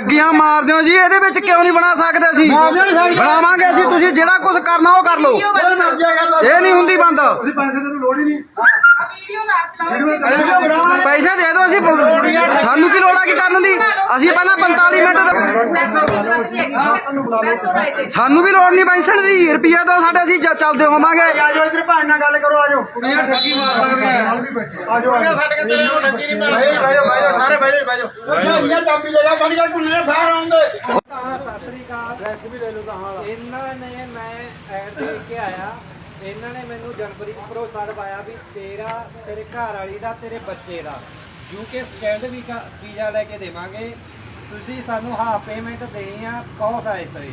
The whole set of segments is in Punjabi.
ਠੱਗੀਆਂ ਮਾਰਦੇ ਹੋ ਜੀ ਇਹਦੇ ਵਿੱਚ ਕਿਉਂ ਨਹੀਂ ਬਣਾ ਸਕਦੇ ਅਸੀਂ? ਬਣਾਵਾਂਗੇ ਅਸੀਂ ਤੁਸੀਂ ਜਿਹੜਾ ਕੁਝ ਕਰਨਾ ਉਹ ਕਰ ਲਓ। ਇਹ ਨਹੀਂ ਹੁੰਦੀ ਬੰਦ। ਤੁਸੀਂ ਪੈਸੇ ਦੀ ਲੋੜ ਹੀ ਨਹੀਂ। ਪੈਸੇ ਦੇ ਦਿਓ ਅਸੀਂ ਸਾਨੂੰ ਕੀ ਲੋੜ ਆ ਕੀ ਕਰਨ ਦੀ? ਅਸੀਂ ਪਹਿਲਾਂ 45 ਮਿੰਟ ਦਾ ਸਾਨੂੰ ਵੀ ਲੋੜ ਨਹੀਂ ਪੈਨਸ਼ਨ ਦੀ ਰੁਪਈਆ ਦੋ ਸਾਡੇ ਅਸੀਂ ਚੱਲਦੇ ਹੋਵਾਂਗੇ। ਆਜੋ ਇਧਰ ਭਾਣ ਨਾਲ ਗੱਲ ਕਰੋ ਆਜੋ। ਕੁੜੀਆਂ ਠੱਗੀ ਮਾਰ ਲੱਗਦੇ ਆ ਆਜੋ ਆਜੋ ਸਾਡੇ ਕਿਤੇ ਉਹ ਠੱਗੀ ਨਹੀਂ ਮਾਰਦੇ ਬਾਜੋ ਬਾਜੋ ਸਾਰੇ ਬਾਜੋ ਬਾਜੋ ਇਹ ਚਾਬੀ ਲੈ ਲੈ ਬੜੀ ਗੱਲ ਪੁੱਲੇ ਫਾਰ ਆਉਂਦੇ ਸਤਿ ਸ੍ਰੀ ਅਕਾਲ ਡਰੈਸ ਵੀ ਲੈ ਲਓ ਤਾਂ ਹਾਂ। ਇਹਨਾਂ ਨੇ ਮੈਂ ਐਡ ਦੇਖ ਕੇ ਆਇਆ। ਇਹਨਾਂ ਨੇ ਮੈਨੂੰ ਜਨਵਰੀ 'ਚ ਭਰੋਸਾ ਦਿਵਾਇਆ ਵੀ ਤੇਰਾ, ਤੇਰੇ ਘਰ ਵਾਲੀ ਦਾ, ਤੇਰੇ ਬੱਚੇ ਦਾ। ਯੂਕੇ ਸਕੈਂਡ ਵੀ ਵੀਜ਼ਾ ਲੈ ਕੇ ਦੇਵਾਂਗੇ। ਤੁਸੀਂ ਸਾਨੂੰ ਹਾਫ ਪੇਮੈਂਟ ਦੇਣੀ ਆ ਕੌਸ ਆਏ ਤੇ।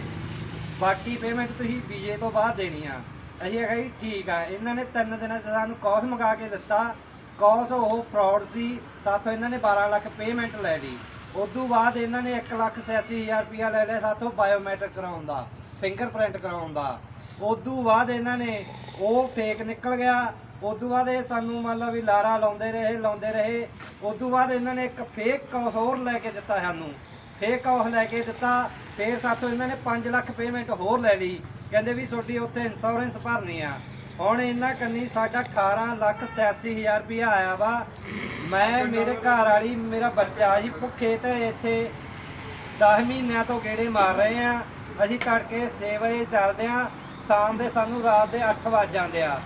ਬਾਕੀ ਪੇਮੈਂਟ ਤੁਸੀਂ ਵੀਜ਼ੇ ਤੋਂ ਬਾਅਦ ਦੇਣੀ ਆ। ਅਸੀਂ ਆਖਿਆ ਜੀ, ਠੀਕ ਆ। ਇਹਨਾਂ ਨੇ ਤਿੰਨ ਦਿਨਾਂ 'ਚ ਸਾਨੂੰ ਕੌਸ ਮੰਗਾ ਕੇ ਦਿੱਤਾ। ਕੌਸ ਉਹ ਫਰਾਡ ਸੀ। ਸਾਥੋਂ ਇਹਨਾਂ ਨੇ 12 ਲੱਖ ਪੇਮੈਂਟ ਲੈ ਲਈ। ਉਦੋਂ ਬਾਅਦ ਇਹਨਾਂ ਨੇ 1 ਲੱਖ 86000 ਰੁਪਇਆ ਲੈ ਲਿਆ ਸਾਥੋਂ ਬਾਇਓਮੈਟ੍ਰਿਕ ਕਰਾਉਣ ਦਾ ਫਿੰਗਰਪ੍ਰਿੰਟ ਕਰਾਉਣ ਦਾ। ਉਦੋਂ ਬਾਅਦ ਇਹਨਾਂ ਨੇ ਉਹ ਫੇਕ ਨਿਕਲ ਗਿਆ। ਉਦੋਂ ਬਾਅਦ ਇਹ ਸਾਨੂੰ ਮੰਨ ਲਾ ਵੀ ਲਾਰਾ ਲਾਉਂਦੇ ਰਹੇ ਲਾਉਂਦੇ ਰਹੇ। ਉਦੋਂ ਬਾਅਦ ਇਹਨਾਂ ਨੇ ਇੱਕ ਫੇਕ ਕੌਸ ਹੋਰ ਲੈ ਕੇ ਦਿੱਤਾ ਸਾਨੂੰ। ਫੇਕ ਕੌਸ ਲੈ ਕੇ ਦਿੱਤਾ। ਫੇਰ ਸਾਥੋਂ ਇਹਨਾਂ ਨੇ 5 ਲੱਖ ਪੇਮੈਂਟ ਹੋਰ ਲੈ ਲਈ। ਕਹਿੰਦੇ ਵੀ ਤੁਹਾਡੀ ਉੱਥੇ ਇੰਸ਼ੋਰੈਂਸ ਭਰਨੀ ਆ। ਹੁਣ ਇਹਨਾਂ ਕੰਨੀ ਸਾਡਾ 18 ਲੱਖ 86000 ਰੁਪਇਆ ਆਇਆ ਵਾ। ਮੈਂ, ਮੇਰੇ ਘਰ ਵਾਲੀ, ਮੇਰਾ ਬੱਚਾ ਜੀ ਭੁੱਖੇ ਤੇ ਇੱਥੇ 10 ਮਹੀਨਿਆਂ ਤੋਂ ਗੇੜੇ ਮਾਰ ਰਹੇ ਆ। ਅਸੀਂ ਤੜਕੇ 6 ਵਜੇ ਚੱਲਦੇ ਆ। ਸ਼ਾਮ ਦੇ ਸਾਨੂੰ ਰਾਤ ਦੇ 8 ਵੱਜ ਜਾਂਦੇ ਆ।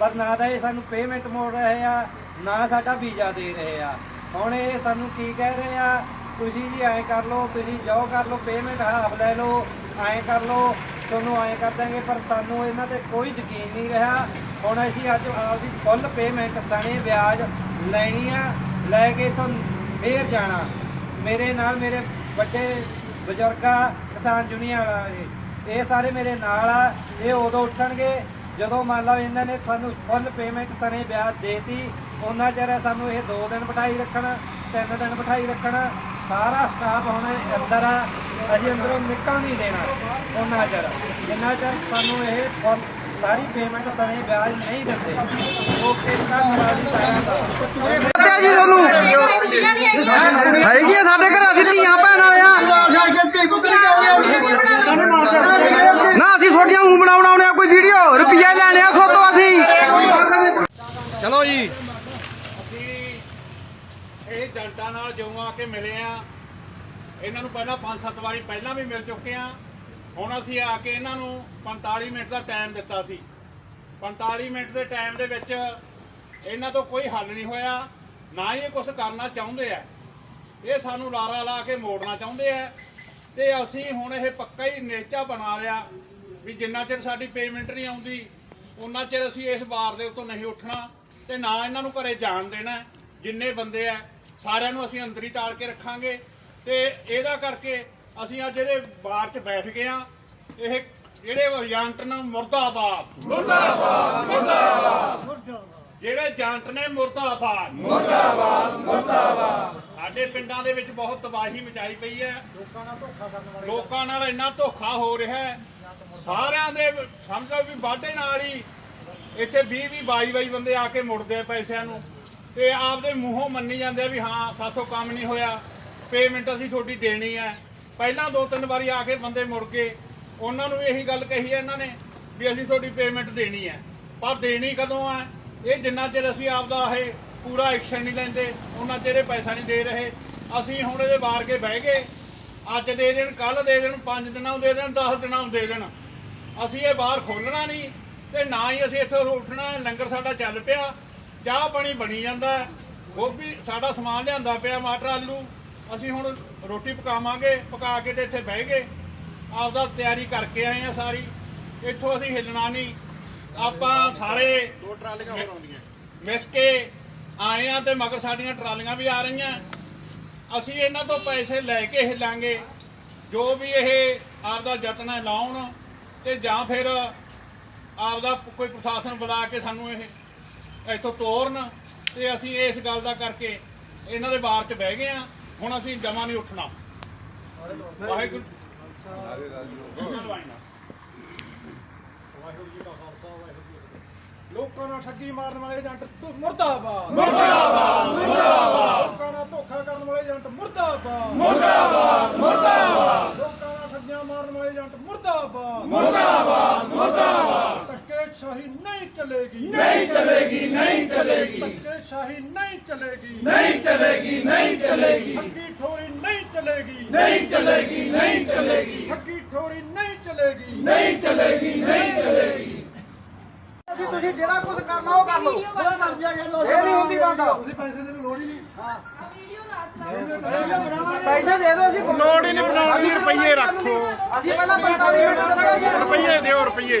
ਪਰ ਨਾ ਤਾਂ ਇਹ ਸਾਨੂੰ ਪੇਮੈਂਟ ਮੋੜ ਰਹੇ ਆ, ਨਾ ਸਾਡਾ ਵੀਜ਼ਾ ਦੇ ਰਹੇ ਆ। ਹੁਣ ਇਹ ਸਾਨੂੰ ਕੀ ਕਹਿ ਰਹੇ ਆ, ਤੁਸੀਂ ਜੀ ਐਂ ਕਰ ਲਓ, ਤੁਸੀਂ ਜੋ ਕਰ ਲਓ ਪੇਮੈਂਟ ਹਾਫ ਲੈ ਲਓ, ਐਂ ਕਰ ਲਓ, ਤੁਹਾਨੂੰ ਐਂ ਕਰ ਦਾਂਗੇ ਪਰ ਸਾਨੂੰ ਇਹਨਾਂ ਤੇ ਕੋਈ ਯਕੀਨ ਨਹੀਂ ਰਿਹਾ। ਹੁਣ ਅਸੀਂ ਅੱਜ ਆਪਦੀ ਫੁੱਲ ਪੇਮੈਂਟ ਸਣੇ ਵਿਆਜ ਲੈਣੀ ਆ, ਲੈ ਕੇ ਤੁਹਾਨੂੰ ਫੇਰ ਜਾਣਾ। ਮੇਰੇ ਨਾਲ ਮੇਰੇ ਵੱਡੇ ਬਜ਼ੁਰਗਾ ਕਿਸਾਨ ਯੂਨੀਅਨ ਵਾਲੇ ਇਹ ਸਾਰੇ ਮੇਰੇ ਨਾਲ ਆ ਇਹ ਉਦੋਂ ਉੱਠਣਗੇ ਜਦੋਂ ਮੰਨ ਲਓ ਇਹਨਾਂ ਨੇ ਸਾਨੂੰ ਫੁੱਲ ਪੇਮੈਂਟ ਸਣੇ ਵਿਆਜ ਦੇਤੀ ਉਹਨਾਂ ਚਿਰ ਸਾਨੂੰ ਇਹ 2 ਦਿਨ ਬਿਠਾਈ ਰੱਖਣ 3 ਦਿਨ ਬਿਠਾਈ ਰੱਖਣ ਸਾਰਾ ਸਟਾਫ ਹੁਣ ਅੰਦਰ ਆ ਅਸੀਂ ਅੰਦਰੋਂ ਨਿਕਲ ਨਹੀਂ ਦੇਣਾ ਉਹਨਾਂ ਚਿਰ। ਜਿੰਨਾ ਚਿਰ ਸਾਨੂੰ ਇਹ ਫੁੱਲ ਸਾਰੀ ਪੇਮੈਂਟ ਸਣੇ ਵਿਆਜ ਨਹੀਂ ਦਿੰਦੇ। ਜੀ ਸਾਰਿਆਂ ਦਾ? ਜੀ ਤੁਹਾਨੂੰ ਹੈਗੀ ਆ ਸਾਡੇ ਘਰ ਅਸੀਂ ਧੀਆਂ ਭੈਣ ਵਾਲੇ ਆ ਨਾ ਅਸੀਂ ਛੋਟੀਆਂ ਊਂ ਬਣਾਉਣ ਆਉਣੇ ਆ ਕੋਈ ਵੀਡੀਓ ਰੁਪਈਆ ਲੈਣੇ ਆ ਸੋਤੋਂ ਅਸੀਂ ਚਲੋ ਜੀ। ਅਸੀਂ ਇਹ ਜੰਟਾਂ ਨਾਲ ਜਿਉਂ ਆ ਕੇ ਮਿਲੇ ਆ। ਇਹਨਾਂ ਨੂੰ ਪਹਿਲਾਂ 5-7 ਵਾਰੀ ਪਹਿਲਾਂ ਵੀ ਮਿਲ ਚੁੱਕੇ ਆ। ਹੁਣ ਅਸੀਂ ਆ ਕੇ ਇਹਨਾਂ ਨੂੰ 45 ਮਿੰਟ ਦਾ ਟਾਈਮ ਦਿੱਤਾ ਸੀ। 45 ਮਿੰਟ ਦੇ ਟਾਈਮ ਦੇ ਵਿੱਚ ਇਹਨਾਂ ਤੋਂ ਕੋਈ ਹੱਲ ਨਹੀਂ ਹੋਇਆ। ਨਾ ਹੀ ਇਹ ਕੁਝ ਕਰਨਾ ਚਾਹੁੰਦੇ ਆ। ਇਹ ਸਾਨੂੰ ਲਾਰਾ ਲਾ ਕੇ ਮੋੜਨਾ ਚਾਹੁੰਦੇ ਆ। ਤੇ ਅਸੀਂ ਹੁਣ ਇਹ ਪੱਕਾ ਹੀ ਨੇਚਾ ਬਣਾ ਲਿਆ ਵੀ ਜਿੰਨਾ ਚਿਰ ਸਾਡੀ ਪੇਮੈਂਟ ਨਹੀਂ ਆਉਂਦੀ ਉਹਨਾਂ ਚਿਰ ਅਸੀਂ ਇਸ ਵਾਰ ਦੇ ਉੱਤੋਂ ਨਹੀਂ ਉੱਠਣਾ। ਤੇ ਨਾ ਇਹਨਾਂ ਨੂੰ ਘਰੇ ਜਾਣ ਦੇਣਾ ਜਿੰਨੇ ਬੰਦੇ ਆ ਸਾਰਿਆਂ ਨੂੰ ਅਸੀਂ ਅੰਦਰ ਹੀ ਟਾਲ ਕੇ ਰੱਖਾਂਗੇ। ਤੇ ਇਹਦਾ ਕਰਕੇ ਅਸੀਂ ਅੱਜ ਜਿਹੜੇ ਬਾਰ 'ਚ ਬੈਠ ਗਏ ਆ ਇਹ ਜਿਹੜੇ ਏਜੰਟ ਨੇ ਮੁਰਦਾਬਾਦ। ਮੁਰਦਾਬਾਦ ਮੁਰਦਾਬਾਦ। ਜਿਹੜੇ ਏਜੰਟ ਨੇ ਮੁਰਦਾਬਾਦ। ਮੁਰਦਾਬਾਦ ਮੁਰਦਾਬਾਦ। ਸਾਡੇ ਪਿੰਡਾਂ ਦੇ ਵਿੱਚ ਬਹੁਤ ਤਬਾਹੀ ਮਚਾਈ ਪਈ ਹੈ। ਲੋਕਾਂ ਨਾਲ ਧੋਖਾ ਕਰਨ ਵਾਲੇ ਲੋਕਾਂ ਨਾਲ ਇੰਨਾ ਧੋਖਾ ਹੋ ਰਿਹਾ ਹੈ। ਸਾਰਿਆਂ ਦੇ ਸਮਝੋ ਵੀ ਵਾਢੇ ਨਾਲ ਹੀ ਇੱਥੇ 20 20 22 22 ਬੰਦੇ ਆ ਕੇ ਮੁੜਦੇ ਆ ਪੈਸਿਆਂ ਨੂੰ। ਤੇ ਆਪਦੇ ਮੂੰਹੋਂ ਮੰਨੀ ਜਾਂਦੇ ਆ ਵੀ ਹਾਂ, ਸਾਥੋਂ ਕੰਮ ਨਹੀਂ ਹੋਇਆ। ਪੇਮੈਂਟ ਅਸੀਂ ਤੁਹਾਡੀ ਦੇਣੀ ਹੈ। ਪਹਿਲਾਂ ਦੋ ਤਿੰਨ ਵਾਰੀ ਆ ਕੇ ਬੰਦੇ ਮੁੜ ਗਏ ਉਹਨਾਂ ਨੂੰ ਵੀ ਇਹੀ ਗੱਲ ਕਹੀ ਹੈ ਇਹਨਾਂ ਨੇ ਵੀ ਅਸੀਂ ਤੁਹਾਡੀ ਪੇਮੈਂਟ ਦੇਣੀ ਹੈ। ਪਰ ਦੇਣੀ ਕਦੋਂ ਹੈ? ਇਹ ਜਿੰਨਾ ਚਿਰ ਅਸੀਂ ਆਪਦਾ ਇਹ ਪੂਰਾ ਐਕਸ਼ਨ ਨਹੀਂ ਲੈਂਦੇ, ਉਹਨਾਂ ਚਿਰ ਇਹ ਪੈਸਾ ਨਹੀਂ ਦੇ ਰਹੇ। ਅਸੀਂ ਹੁਣ ਇਹਦੇ ਵਾਰ ਕੇ ਬਹਿ ਗਏ। ਅੱਜ ਦੇ ਦੇਣ ਕੱਲ ਦੇ ਦੇਣ 5 ਦਿਨਾਂ ਨੂੰ ਦੇ ਦੇਣ 10 ਦਿਨਾਂ ਨੂੰ ਦੇ ਦੇਣ। ਅਸੀਂ ਇਹ ਬਾਹਰ ਖੋਲਣਾ ਨਹੀਂ। ਤੇ ਨਾ ਹੀ ਅਸੀਂ ਇੱਥੇ ਉੱਠਣਾ ਲੰਗਰ ਸਾਡਾ ਚੱਲ ਪਿਆ ਚਾਹ ਪਾਣੀ ਬਣੀ ਜਾਂਦਾ। ਗੋਭੀ ਸਾਡਾ ਸਮਾਨ ਲਿਆਂਦਾ ਪਿਆ ਮਟਰ ਆਲੂ ਅਸੀਂ ਹੁਣ ਰੋਟੀ ਪਕਾਵਾਂਗੇ ਪਕਾ ਕੇ ਤੇ ਇੱਥੇ ਬਹਿ ਗਏ। ਆਪਦਾ ਤਿਆਰੀ ਕਰਕੇ ਆਏ ਆ ਸਾਰੀ ਇੱਥੋਂ ਅਸੀਂ ਹਿੱਲਣਾ ਨਹੀਂ। ਆਪਾਂ ਸਾਰੇ ਦੋ ਟਰਾਲੀਆਂ ਹੋਰ ਆਉਂਦੀਆਂ। ਮਿਸ ਕੇ ਆਏ ਆ ਤੇ ਮਗਰ ਸਾਡੀਆਂ ਟਰਾਲੀਆਂ ਵੀ ਆ ਰਹੀਆਂ। ਅਸੀਂ ਇਹਨਾਂ ਤੋਂ ਪੈਸੇ ਲੈ ਕੇ ਹਿੱਲਾਂਗੇ। ਜੋ ਵੀ ਇਹ ਆਪਦਾ ਯਤਨ ਹੈ ਲਾਉਣ ਤੇ ਜਾਂ ਫਿਰ ਆਪਦਾ ਕੋਈ ਪ੍ਰਸ਼ਾਸਨ ਬੁਲਾ ਕੇ ਸਾਨੂੰ ਇਹ ਇੱਥੋਂ ਤੋਰਨ ਤੇ ਅਸੀਂ ਇਸ ਗੱਲ ਦਾ ਕਰਕੇ ਇਹਨਾਂ ਦੇ ਬਾਰ 'ਚ ਬਹਿ ਗਏ ਆ ਹੁਣ ਅਸੀਂ ਜਮਾ ਨਹੀਂ ਉੱਠਣਾ। ਵਾਹਿਗੁਰੂ ਲੋਕਾਂ ਨਾਲ ਠੱਗੀ ਮਾਰਨ ਵਾਲੇ ਏਜੰਟ ਤੂੰ ਮੁਰਦਾਬਾਦ ਮੁਰਦਾਬਾਦ ਮੁਰਦਾਬਾਦ ਲੋਕਾਂ ਨਾਲ ਧੋਖਾ ਕਰਨ ਵਾਲੇ ਏਜੰਟ ਮੁਰਦਾਬਾਦ ਮੁਰਦਾਬਾਦ ਮੁਰਦਾਬਾਦ ਚਲੇਗੀ। ਨਹੀਂ ਚਲੇਗੀ ਨਹੀਂ ਚਲੇਗੀ। ਧੱਕੇਸ਼ਾਹੀ ਨਹੀਂ ਚਲੇਗੀ। ਨਹੀਂ ਚਲੇਗੀ ਨਹੀਂ ਚਲੇਗੀ। ਹੱਕੀ ਠੋਰੀ ਨਹੀਂ ਚਲੇਗੀ। ਨਹੀਂ ਚਲੇਗੀ ਨਹੀਂ ਚਲੇਗੀ। ਹੱਕੀ ਠੋਰੀ ਨਹੀਂ ਚਲੇਗੀ। ਨਹੀਂ ਚਲੇਗੀ ਨਹੀਂ ਚਲੇਗੀ। ਅਸੀਂ ਤੁਸੀਂ ਜਿਹੜਾ ਕੁਝ ਕਰਨਾ ਉਹ ਕਰ ਲਓ। ਇਹ ਨਹੀਂ ਹੁੰਦੀ ਬੰਦ ਵੀਡੀਓ ਨਾ ਚਲਾਓ ਪੈਸੇ ਦੇ ਦਿਓ ਅਸੀਂ ਲੋੜ ਹੀ ਨਹੀਂ ਬਣਾਉਣ ਦੀ, ਰੁਪਈਏ ਰੱਖੋ। ਅਸੀਂ ਪਹਿਲਾਂ 45 ਮਿੰਟ ਰੁਪਈਏ ਦਿਓ ਰੁਪਈਏ।